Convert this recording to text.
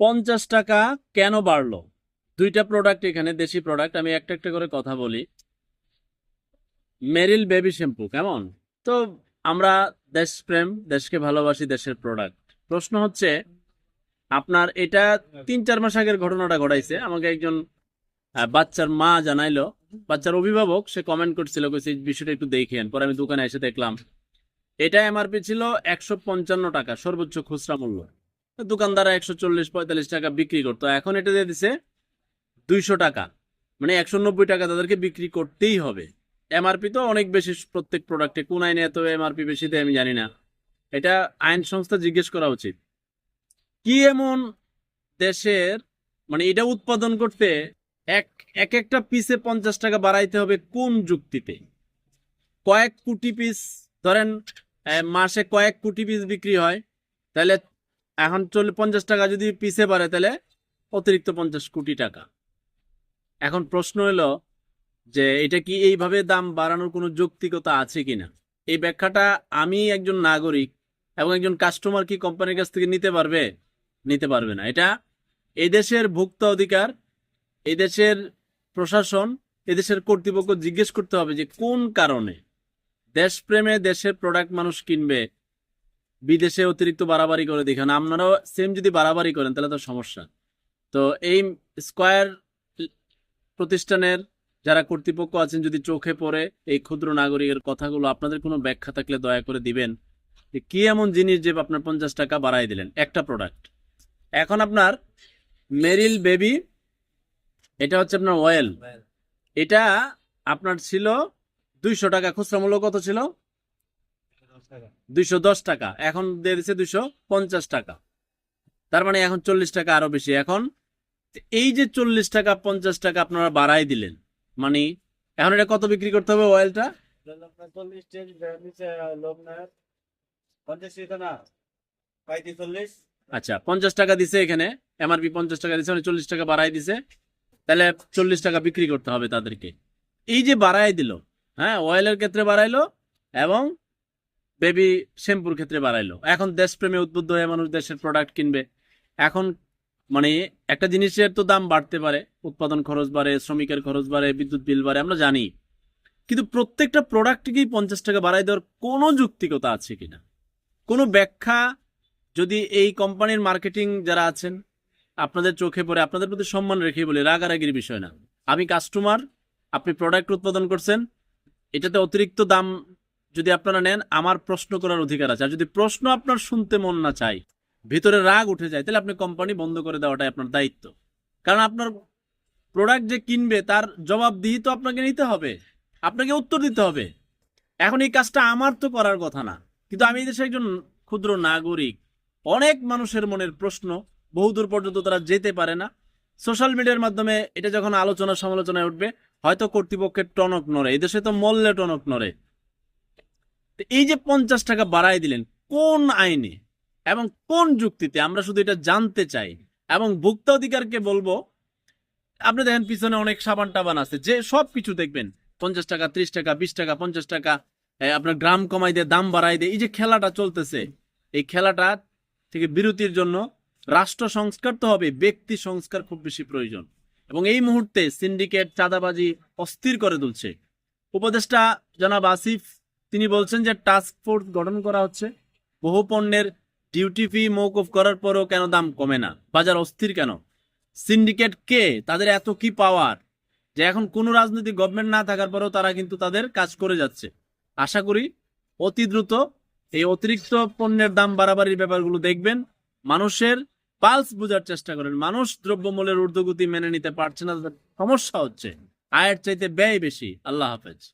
পঞ্চাশ টাকা কেন বাড়লো? দুইটা প্রোডাক্ট এখানে, দেশি প্রোডাক্ট আমি একটা একটা করে কথা বলি। মেরিল বেবি শ্যাম্পু কেমন? তো আমরা দেশপ্রেম, দেশকে ভালোবাসি, দেশের প্রোডাক্ট প্রশ্ন হচ্ছে, আপনার এটা তিন চার মাস আগের ঘটনাটা ঘটাইছে। আমাকে একজন বাচ্চার মা জানাইলো। বাচ্চার অভিভাবক, সে কমেন্ট করছিল এই বিষয়টা একটু দেখেন। পরে আমি দোকানে এসে দেখলাম এটা এমআরপি ছিল একশো পঞ্চান্ন টাকা, সর্বোচ্চ খুচরা মূল্য। দোকানদার একশো চল্লিশ, পঁয়তাল্লিশ টাকা বিক্রি করতো। এখন এটা দিয়ে দিছে দুইশো টাকা। মানে একশো নব্বই টাকা তাদেরকে বিক্রি করতেই হবে। এমআরপি তো অনেক বেশি, প্রত্যেক প্রোডাক্টে কোন আইনে এত এমআরপি বেশি দেয় আমি জানি না। এটা আইন সংস্থা জিজ্ঞেস করা উচিত। কি এমন দেশের মানে এটা উৎপাদন করতে এক এক একটা পিসে পঞ্চাশ টাকা বাড়াইতে হবে কোন যুক্তিতে? কয়েক কোটি পিস ধরেন মাসে কয়েক কোটি পিস বিক্রি হয়, তাহলে এখন চল পঞ্চাশ টাকা যদি পিসে বাড়ে তাহলে অতিরিক্ত পঞ্চাশ কোটি টাকা। এখন প্রশ্ন এলো যে এটা কি এইভাবে দাম বাড়ানোর কোনো যৌক্তিকতা আছে কিনা? এই ব্যাখ্যাটা আমি একজন নাগরিক এবং একজন কাস্টমার কি কোম্পানির কাছ থেকে নিতে পারবে? নিতে পারবে না। এটা এদেশের দেশের ভুক্ত অধিকার, এদেশের প্রশাসন, এদেশের কর্তৃপক্ষ জিজ্ঞেস করতে হবে যে কোন কারণে দেশপ্রেমে দেশের প্রোডাক্ট মানুষ কিনবে? বিদেশে অতিরিক্ত বাড়াবাড়ি করে দেখেন আপনারাও সেম যদি বাড়াবাড়ি করেন তাহলে তো সমস্যা। তো এই স্কয়ার প্রতিষ্ঠানের যারা কর্তৃপক্ষ আছেন যদি চোখে পড়ে এই ক্ষুদ্র নাগরিকের কথাগুলো আপনাদের কোনো ব্যাখ্যা থাকলে দয়া করে দিবেন যে কি এমন জিনিস যে আপনার পঞ্চাশ টাকা বাড়াই দিলেন একটা প্রোডাক্ট এখন আপনার মেরিল বেবি এটা হচ্ছে আপনার অয়েল এটা আপনার ছিল দুইশো টাকা খুচরা মূল্য কত ছিল? দুইশো দশ টাকা। এখন দিয়ে দিচ্ছে দুইশো পঞ্চাশ টাকা। তার মানে এখন চল্লিশ টাকা আরও বেশি। এখন এই যে চল্লিশ টাকা, পঞ্চাশ টাকা আপনারা বাড়াই দিলেন মানে এখন এটা কত বিক্রি করতে হবে অয়েলটা আচ্ছা পঞ্চাশ টাকা দিছে এখানে এমআরপি পঞ্চাশ টাকা দিছে মানে চল্লিশ টাকা বাড়াই দিছে। তাহলে চল্লিশ টাকা বিক্রি করতে হবে তাদেরকে। এই যে বাড়াই দিল হ্যাঁ অয়েলের ক্ষেত্রে বাড়াইলো এবং বেবি শ্যাম্পুর ক্ষেত্রে বাড়াইলো। এখন দেশপ্রেমে উদ্বুদ্ধ হয়ে মানুষ দেশের প্রোডাক্ট কিনবে। এখন মানে একটা জিনিসের তো দাম বাড়তে পারে, উৎপাদন খরচ বাড়ে, শ্রমিকের খরচ বাড়ে, বিদ্যুৎ বিল বাড়ে, আমরা জানি। কিন্তু প্রত্যেকটা প্রোডাক্টকেই পঞ্চাশ টাকা বাড়াই দেওয়ার কোনো যুক্তিকতা আছে কিনা? কোনো ব্যাখ্যা যদি এই কোম্পানির মার্কেটিং যারা আছেন, আপনাদের চোখে পড়ে, আপনাদের প্রতি সম্মান রেখে বলে, রাগারাগির বিষয় না। আমি কাস্টমার আপনি প্রোডাক্ট উৎপাদন করছেন, এটাতে অতিরিক্ত দাম যদি আপনারা নেন, আমার প্রশ্ন করার অধিকার আছে। আর যদি প্রশ্ন আপনার শুনতে মন না চাই ভিতরে রাগ উঠে যায়, তাহলে আপনি কোম্পানি বন্ধ করে দেওয়াটাই আপনার দায়িত্ব। কারণ আপনার প্রোডাক্ট যে কিনবে, তার জবাবদিহি তো আপনাকে নিতে হবে। আপনাকে উত্তর দিতে হবে। এখন এই কাজটা আমার তো করার কথা না। কিন্তু আমি দেশে একজন ক্ষুদ্র নাগরিক। অনেক মানুষের মনের প্রশ্ন বহুদূর পর্যন্ত তারা যেতে পারে না। সোশ্যাল মিডিয়ার মাধ্যমে এটা যখন আলোচনা সমালোচনায় উঠবে, হয়তো কর্তৃপক্ষের টনক নড়ে। এই দেশে তো মল্লে টনক নড়ে। এই যে পঞ্চাশ টাকা বাড়াই দিলেন, কোন আইনে এবং কোন যুক্তিতে আমরা শুধু এটা জানতে চাই? এবং ভোক্তা অধিকারকে বলব, আপনি দেখেন পিছনে অনেক সাবান টাবান আছে, যে সব কিছু দেখবেন, পঞ্চাশ টাকা, ত্রিশ টাকা, বিশ টাকা, পঞ্চাশ টাকা আপনার গ্রাম কমাই দিয়ে, দাম বাড়াই দিয়ে, এই যে খেলাটা চলতেছে, এই খেলাটা থেকে বিরতির জন্য রাষ্ট্র সংস্কার তো হবে, ব্যক্তি সংস্কার খুব বেশি প্রয়োজন। এবং এই মুহূর্তে সিন্ডিকেট চাঁদাবাজি অস্থির করে তুলছে। উপদেষ্টা জনাব আসিফ তিনি বলছেন যে টাস্ক ফোর্স গঠন করা হচ্ছে। বহু পণ্যের ডিউটি ফি মৌকুফ করার পরও কেন দাম কমে না? বাজার অস্থির কেন? সিন্ডিকেট কে? তাদের এত কি পাওয়ার যে এখন কোনো রাজনৈতিক গভর্নমেন্ট না থাকার পরেও তারা কিন্তু তাদের কাজ করে যাচ্ছে। আশা করি অতি দ্রুত এই অতিরিক্ত পণ্যের দাম বাড়াবাড়ির ব্যাপারগুলো দেখবেন। মানুষের পালস বোঝার চেষ্টা করেন। মানুষ দ্রব্যমূল্যের ঊর্ধ্বগতি মেনে নিতে পারছে না সমস্যা হচ্ছে। আয়ের চাইতে ব্যয় বেশি। আল্লাহ হাফেজ।